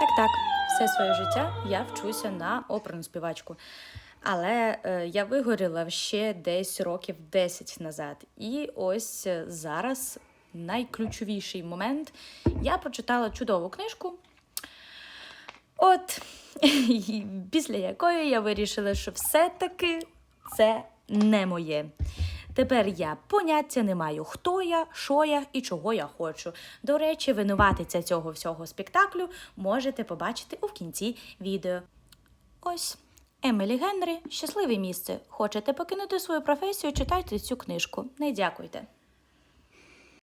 Так, все своє життя я вчуся на оперну співачку. Але е, я вигоріла ще десь років 10 назад. І ось е, зараз найключовіший момент. Я прочитала чудову книжку. От, після якої я вирішила, що все-таки це не моє. Тепер я поняття не маю, хто я, що я і чого я хочу. До речі, винуватиця цього всього спектаклю можете побачити у кінці відео. Ось. Емілі Генрі щасливе місце. Хочете покинути свою професію, читайте цю книжку. Не дякуйте.